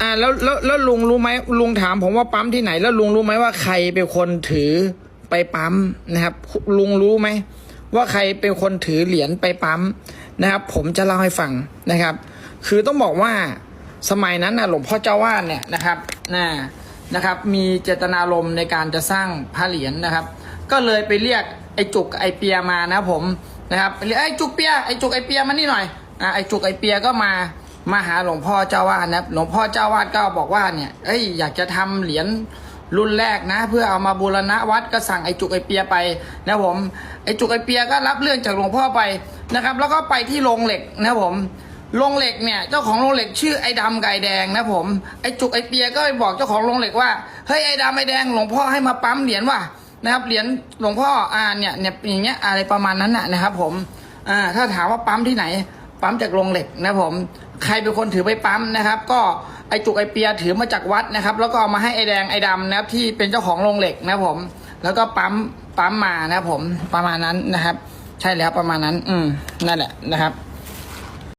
อ่าแล้วแล้วแล้วลุงรู้ไหมลุงถามผมว่าปั๊มที่ไหน แล้วลุงรู้ไหมว่าใครเป็นคนถือไปปั๊มนะครับ ลุงรู้ไหมว่าใครเป็นคนถือเหรียญไปปั๊มนะครับ ผมจะเล่าให้ฟังนะครับ คือต้องบอกว่าสมัยนั้นนะหลวงพ่อเจ้าวาดเนี่ยนะครับนะนะครับ มีเจตนารมณ์ในการจะสร้างพระเหรียญนะครับ ก็เลยไปเรียกไอ้จุกไอเปียมานะผมนะครับเรียกไอ้จุกเปียไอ้จุกไอเปียมานี่หน่อยอะไอ้จุกไอเปียก็มา มาหาหลวงพ่อเจ้าวาดนะครับหลวงพ่อเจ้าวาดก็บอกว่าเนี่ยเอ้ยอยากจะทำเหรียญรุ่นแรกนะ เพื่อเอามาบูรณะวัดก็สั่งไอ้จุกไอ้เปียไปนะผมไอ้จุกไอ้เปียก็รับเรื่องจากหลวงพ่อไปนะครับ แล้วก็ไปที่โรงเหล็กนะผมโรงเหล็กเนี่ยเจ้าของโรงเหล็กชื่อไอ้ดำไก่แดงนะผมไอ้จุกไอ้เปียก็ไปบอกเจ้าของโรงเหล็กว่าเฮ้ยไอ้ดำไอ้แดงหลวงพ่อให้มาปั๊มเหรียญว่ะนะครับเหรียญหลวงพ่ออ่าเนี่ยเนี่ยอย่างเงี้ยอะไรประมาณนั้นน่ะนะครับผมอ่าถ้าถามว่าปั๊มที่ไหน ปั๊มจากโรงเหล็กนะผม ใครเป็นคนถือไปปั๊มนะครับ ก็ไอจุกไอเปียถือมาจากวัดนะครับ แล้วก็เอามาให้ไอแดงไอดำนะครับที่เป็นเจ้าของโรงเหล็กนะผม แล้วก็ปั๊มปั๊มมานะผมประมาณนั้นนะครับ ใช่แล้วประมาณนั้น อืมนั่นแหละนะครับ